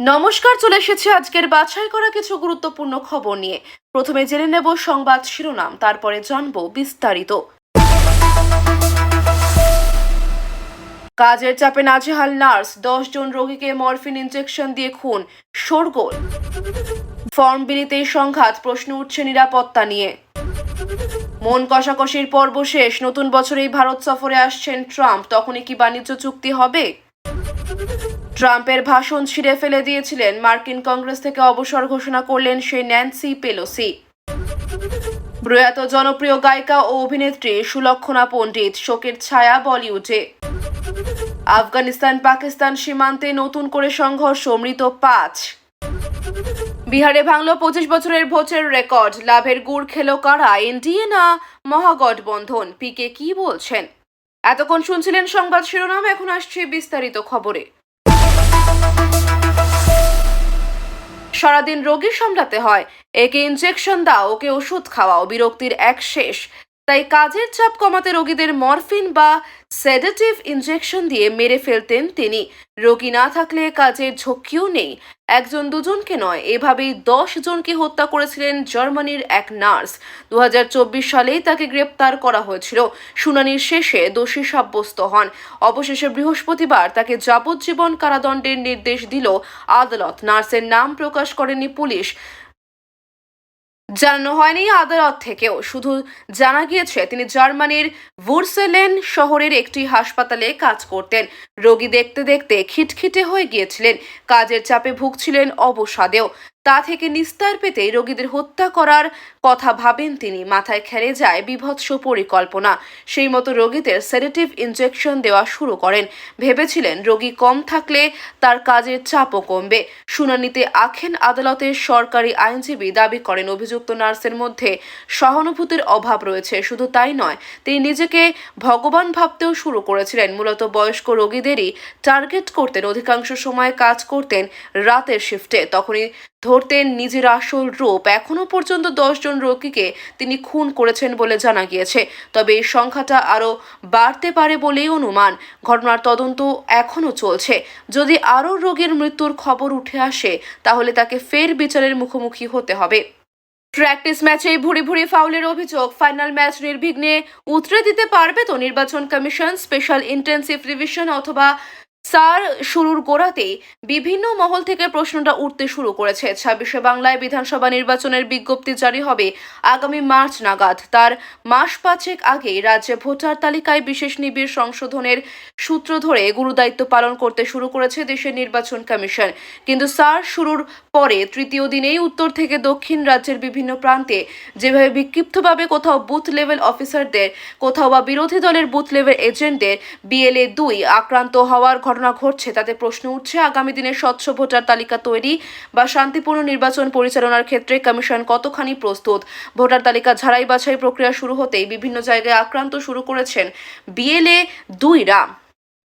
নমস্কার, চলে এসেছে আজকের বাছাই করা কিছু গুরুত্বপূর্ণ খবর নিয়ে। প্রথমে জেনে নেব সংবাদ শিরোনাম, তারপরে জানব বিস্তারিত। কাজের চাপে নাজেহাল নার্স, দশ জন রোগীকে মরফিন ইনজেকশন দিয়ে খুন, শোরগোল। ফর্ম বিলিতেই সংঘাত, প্রশ্ন উঠছে নিরাপত্তা নিয়ে। মন কষাকষির পর্ব শেষ, নতুন বছরেই ভারত সফরে আসছেন ট্রাম্প, তখনই কি বাণিজ্য চুক্তি হবে? ট্রাম্পের ভাষণ ছিঁড়ে ফেলে দিয়েছিলেন। মার্কিন কংগ্রেস থেকে অবসর ঘোষণা করলেন সেই ন্যান্সি পেলোসি। প্রয়াত জনপ্রিয় গায়িকা ও অভিনেত্রী সুলক্ষণা পণ্ডিত শোকের ছায়া বলিউডে। আফগানিস্তান পাকিস্তান সীমান্তে নতুন করে সংঘর্ষ, মৃত পাঁচ। বিহারে ভাঙল পঁচিশ বছরের ভোটের রেকর্ড। লাভের গুড় খেলো কারা? এনডিএ না মহাগঠবন্ধন? পিকে কি বলছেন? এতক্ষণ শুনছিলেন সংবাদ শিরোনাম, এখন আসছে বিস্তারিত খবরে। সারাদিন রোগী সামলাতে হয়। একে ইনজেকশন দাও ওকে ওষুধ খাওয়াও বিরক্তির এক শেষ। তাই কাজের চাপ কমাতে রোগীদের মরফিন বা সেডেটিভ ইনজেকশন দিয়ে মেরে ফেলতেন তিনি। রোগী না থাকলে কাজের ঝক্কিও নেই। একজন দুজনকে নয়, এভাবেই দশ জনকে হত্যা করেছিলেন জার্মানির এক নার্স। দু হাজার চব্বিশ সালেই তাকে গ্রেপ্তার করা হয়েছিল। শুনানির শেষে দোষী সাব্যস্ত হন। অবশেষে বৃহস্পতিবার তাকে যাবজ্জীবন কারাদণ্ডের নির্দেশ দিল আদালত। নার্সের নাম প্রকাশ করেনি পুলিশ। জানানো হয়নি আদালত থেকেও। শুধু জানা গিয়েছে, তিনি জার্মানির ভুরসেলেন শহরের একটি হাসপাতালে কাজ করতেন। রোগী দেখতে দেখতে খিটখিটে হয়ে গিয়েছিলেন। কাজের চাপে ভুগছিলেন অবসাদেও। তা থেকে নিস্তার পেতেই রোগীদের হত্যা করার কথা ভাবেন তিনি। মাথায় খেলে যায় বিভৎস পরিকল্পনা। সেই মতো রোগীদের সেডেটিভ ইনজেকশন দেওয়া শুরু করেন। ভেবেছিলেন রোগী কম থাকলে তার কাজের চাপও কমবে। শুনানিতে আখেন আদালতের সরকারি আইনজীবী দাবি করেন, অভিযুক্ত নার্সের মধ্যে সহানুভূতির অভাব রয়েছে। শুধু তাই নয়, তিনি নিজেকে ভগবান ভাবতেও শুরু করেছিলেন। মূলত বয়স্ক রোগীদেরই টার্গেট করতেন। অধিকাংশ সময় কাজ করতেন রাতের শিফটে তখনই ধরতেন নিজের আসল রূপ। এখনও পর্যন্ত দশজন রোগীকে তিনি খুন করেছেন বলে জানা গিয়েছে। তবে এই সংখ্যাটা আরও বাড়তে পারে বলেই অনুমান। ঘটনার তদন্ত এখনও চলছে। যদি আরও রোগীর মৃত্যুর খবর উঠে আসে, তাহলে তাকে ফের বিচারের মুখোমুখি হতে হবে। প্র্যাকটিস ম্যাচে ভুড়ি ভুড়ি ফাউলের অভিযোগ, ফাইনাল ম্যাচ নির্বিঘ্নে উতরে দিতে পারবে তো নির্বাচন কমিশন, স্পেশাল ইন্টেন্সিভ রিভিশন অথবা সার শুরুর গোড়াতেই বিভিন্ন মহল থেকে প্রশ্নটা উঠতে শুরু করেছে। ছাব্বিশে বাংলায় বিধানসভা নির্বাচনের বিজ্ঞপ্তি জারি হবে আগামী মার্চ নাগাদ। তার মাস পাঁচেক আগে রাজ্যে ভোটার তালিকায় বিশেষ নিবিড় সংশোধনের সূত্র ধরে গুরুদায়িত্ব পালন করতে শুরু করেছে দেশের নির্বাচন কমিশন। কিন্তু সার শুরুর পরে তৃতীয় দিনেই উত্তর থেকে দক্ষিণ রাজ্যের বিভিন্ন প্রান্তে যেভাবে বিক্ষিপ্তভাবে কোথাও বুথ লেভেল অফিসারদের, কোথাও বা বিরোধী দলের বুথ লেভেল এজেন্টদের বিএলএ দুই আক্রান্ত হওয়ার ঘটনা ঘটছে। তাতে প্রশ্ন উঠছে, আগামী দিনে স্বচ্ছ ভোটার তালিকা তৈরি বা শান্তিপূর্ণ নির্বাচন পরিচালনার ক্ষেত্রে কমিশন কতখানি প্রস্তুত? ভোটার তালিকা ঝাড়াই বাছাই প্রক্রিয়া শুরু হতেই বিভিন্ন জায়গায় আক্রান্ত শুরু করেছেন বিএলএ দুইরা।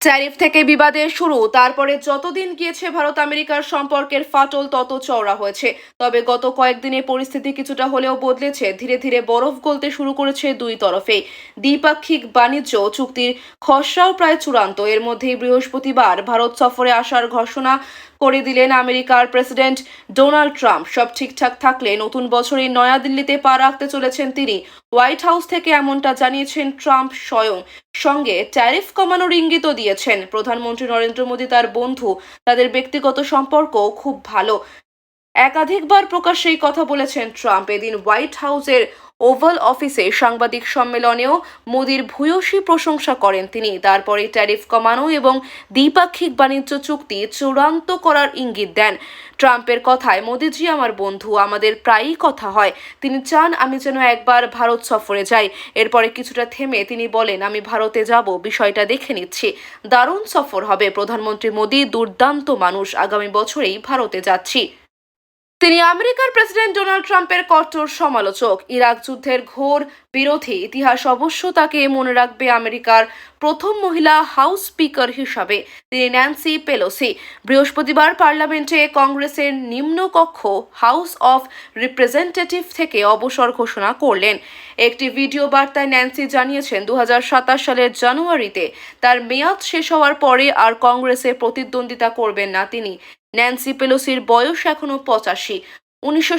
ট্যারিফ থেকে বিবাদের শুরু, তারপরে যতদিন গিয়েছে ভারত, আমেরিকার সম্পর্কের ফাটল তত চওড়া হয়েছে। তবে গত কয়েকদিনে পরিস্থিতি কিছুটা হলেও বদলেছে। ধীরে ধীরে বরফ গলতে শুরু করেছে দুই তরফে দ্বিপাক্ষিক বাণিজ্য চুক্তির খসড়াও প্রায় চূড়ান্ত। এর মধ্যেই বৃহস্পতিবার ভারত সফরে আসার ঘোষণা করে দিলেন আমেরিকার প্রেসিডেন্ট ডোনাল্ড ট্রাম্প। সব ঠিকঠাক থাকলে নতুন বছরে নয়াদিল্লিতে পা রাখতে চলেছেন তিনি। হোয়াইট হাউস থেকে এমনটা জানিয়েছেন ট্রাম্প স্বয়ং। সঙ্গে ট্যারিফ কমানোর ইঙ্গিতও দিয়েছেন। প্রধানমন্ত্রী নরেন্দ্র মোদী তার বন্ধু। তাদের ব্যক্তিগত সম্পর্ক খুব ভালো। একাধিকবার প্রকাশ্যে এই কথা বলেছেন ট্রাম্প। এদিন হোয়াইট হাউসের ওভাল অফিসে সাংবাদিক সম্মেলনেও মোদির ভূয়সী প্রশংসা করেন তিনি। তারপরে ট্যারিফ কমানো এবং দ্বিপাক্ষিক বাণিজ্য চুক্তি চূড়ান্ত করার ইঙ্গিত দেন। ট্রাম্পের কথায়, মোদিজি আমার বন্ধু, আমাদের প্রায়ই কথা হয়। তিনি চান আমি যেন একবার ভারত সফরে যাই। এরপরে কিছুটা থেমে তিনি বলেন, আমি ভারতে যাব, বিষয়টা দেখে নিচ্ছি। দারুণ সফর হবে। প্রধানমন্ত্রী মোদী দুর্দান্ত মানুষ। আগামী বছরেই ভারতে যাচ্ছি। তিনি আমেরিকার প্রেসিডেন্ট ডোনাল্ড ট্রাম্পের কঠোর সমালোচক। ইরাক যুদ্ধের ঘোর বিরোধী ইতিহাস অবশ্য তাকে মনে রাখবে আমেরিকার প্রথম মহিলা হাউস স্পিকার হিসাবে। তিনি ন্যান্সি পেলোসি। বৃহস্পতিবার পার্লামেন্টে কংগ্রেসের নিম্নকক্ষ হাউস অফ রিপ্রেজেন্টেটিভ থেকে অবসর ঘোষণা করলেন। একটি ভিডিও বার্তায় ন্যান্সি জানিয়েছেন দু হাজার সাতাশ সালের জানুয়ারিতে তার মেয়াদ শেষ হওয়ার পরে আর কংগ্রেসে প্রতিদ্বন্দ্বিতা করবেন না তিনি। ন্যান্সি পেলোসির বয়স এখনও পঁচাশি। উনিশশো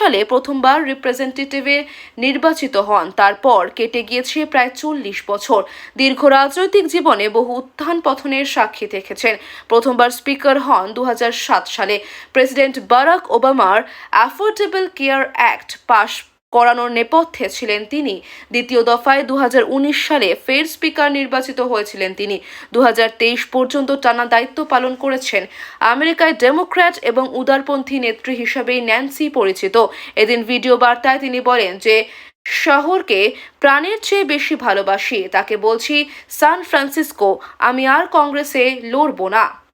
সালে প্রথমবার রিপ্রেজেন্টেটিভে নির্বাচিত হন। তারপর কেটে গিয়েছে প্রায় চল্লিশ বছর। দীর্ঘ রাজনৈতিক জীবনে বহু উত্থান পথনের সাক্ষী দেখেছেন। প্রথমবার স্পিকার হন দু হাজার সাত সালে। প্রেসিডেন্ট বারাক ওবামার অ্যাফোর্ডেবল কেয়ার অ্যাক্ট পাশ করানোর নেপথ্যে ছিলেন তিনি। দ্বিতীয় দফায় দু হাজার উনিশ সালে ফের স্পিকার নির্বাচিত হয়েছিলেন তিনি। দু হাজার তেইশ পর্যন্ত টানা দায়িত্ব পালন করেছেন আমেরিকায় ডেমোক্র্যাট এবং উদারপন্থী নেত্রী হিসাবেই ন্যান্সি পরিচিত। এদিন ভিডিও বার্তায় তিনি বলেন যে, শহরকে প্রাণের চেয়ে বেশি ভালোবাসি। তাকে বলছি, সান ফ্রান্সিসকো, আমি আর কংগ্রেসে লড়বো না।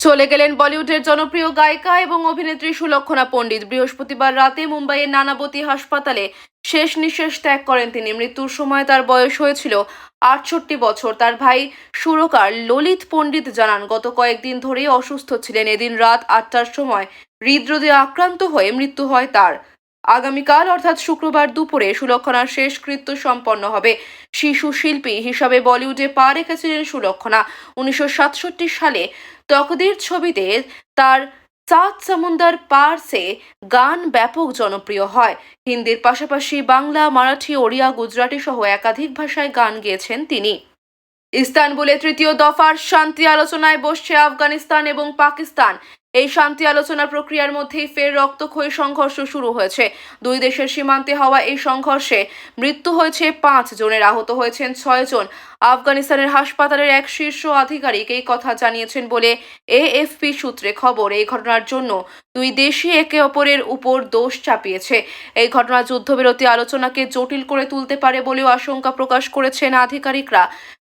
চলে গেলেন বলিউডের জনপ্রিয় গায়িকা এবং অভিনেত্রী সুলক্ষণা পণ্ডিত। বৃহস্পতিবার রাতে মুম্বাইয়ের নানাবতী হাসপাতালে শেষ নিঃশ্বাস ত্যাগ করেন তিনি। মৃত্যুর সময় তার বয়স হয়েছিল আটষট্টি বছর। তার ভাই সুরকার ললিত পণ্ডিত জানান, গত কয়েকদিন ধরেই অসুস্থ ছিলেন। এদিন রাত আটটার সময় হৃদরোগে আক্রান্ত হয়ে মৃত্যু হয় তার। আগামীকাল, অর্থাৎ শুক্রবার দুপুরে, সুলক্ষণার শেষকৃত্য সম্পন্ন হবে। শিশু শিল্পী হিসাবে বলিউডে পা রেখেছিলেন সুলক্ষণা। উনিশশো সাতষট্টি সালে তকদির ছবিতে তার সাত সমুন্দর পার সে গান ব্যাপক জনপ্রিয় হয়। হিন্দির পাশাপাশি বাংলা, মারাঠি, ওড়িয়া, গুজরাটি সহ একাধিক ভাষায় গান গেয়েছেন তিনি। ইস্তানবুলে তৃতীয় দফার শান্তি আলোচনায় বসছে আফগানিস্তান এবং পাকিস্তান। এই শান্তি আলোচনার প্রক্রিয়ার মধ্যেই ফের রক্তক্ষয়ী সংঘর্ষ শুরু হয়েছে। দুই দেশের সীমান্তে হওয়া এই সংঘর্ষে মৃত্যু হয়েছে পাঁচ জনের, আহত হয়েছেন ছয় জন। আফগানিস্তানের হাসপাতালের এক শীর্ষ আধিকারিক এই কথা জানিয়েছেন বলে এএফপি সূত্রে খবর। এই ঘটনার জন্য দুই দেশই একে অপরের উপর দোষ চাপিয়েছে। এই ঘটনা যুদ্ধবিরতি আলোচনাকে জটিল করে তুলতে পারে বলেও আশঙ্কা প্রকাশ করেছেন আধিকারিকরা।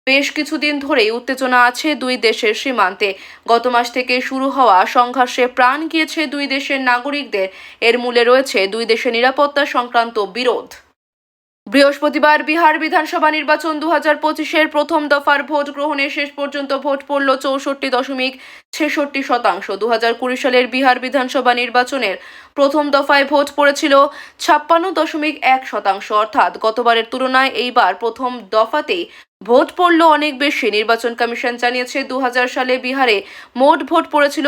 বেশ কিছুদিন ধরেই উত্তেজনা আছে দুই দেশের সীমান্তে। গত মাস থেকে শুরু হওয়া সংঘর্ষে প্রাণ গিয়েছে দুই দেশের নাগরিকদের। এর মূলে রয়েছে দুই দেশের নিরাপত্তা সংক্রান্ত বিরোধ। বৃহস্পতিবার বিহার বিধানসভা নির্বাচন দু হাজার পঁচিশের প্রথম দফার ভোট গ্রহণের শেষ পর্যন্ত ভোট পড়ল চৌষট্টি দশমিক ছেষট্টি শতাংশ। দু কুড়ি সালের বিহার বিধানসভা নির্বাচনের প্রথম দফায় ভোট পড়েছিল ছাপ্পান্ন দশমিক এক শতাংশ। অর্থাৎ গতবারের তুলনায় এইবার প্রথম দফাতেই ভোট পড়ল অনেক বেশি। নির্বাচন কমিশন জানিয়েছে দু হাজার সালে বিহারে মোট ভোট পড়েছিল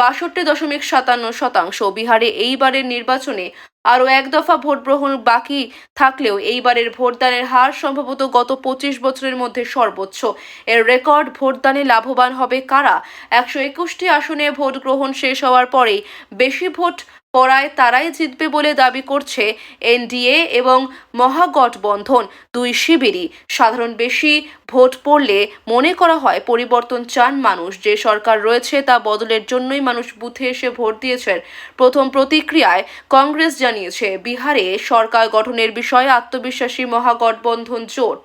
বাষট্টি দশমিক সাতান্ন শতাংশ। বিহারে এইবারের নির্বাচনে আরও এক দফা ভোট গ্রহণ বাকি থাকলেও এইবারের ভোটদানের হার সম্ভবত গত পঁচিশ বছরের মধ্যে সর্বোচ্চ। এর রেকর্ড ভোটদানে লাভবান হবে কারা? একশো একুশটি আসনে ভোট গ্রহণ শেষ হওয়ার পরেই বেশি ভোট পড়ায় তারাই জিতবে বলে দাবি করছে এনডিএ এবং মহাগঠবন্ধন দুই শিবিরই। সাধারণ বেশি ভোট পড়লে মনে করা হয় পরিবর্তন চান মানুষ। যে সরকার রয়েছে তা বদলের জন্যই মানুষ বুথে এসে ভোট দিয়েছেন। প্রথম প্রতিক্রিয়ায় কংগ্রেস জানিয়েছে, বিহারে সরকার গঠনের বিষয়ে আত্মবিশ্বাসী মহাগঠবন্ধন জোট।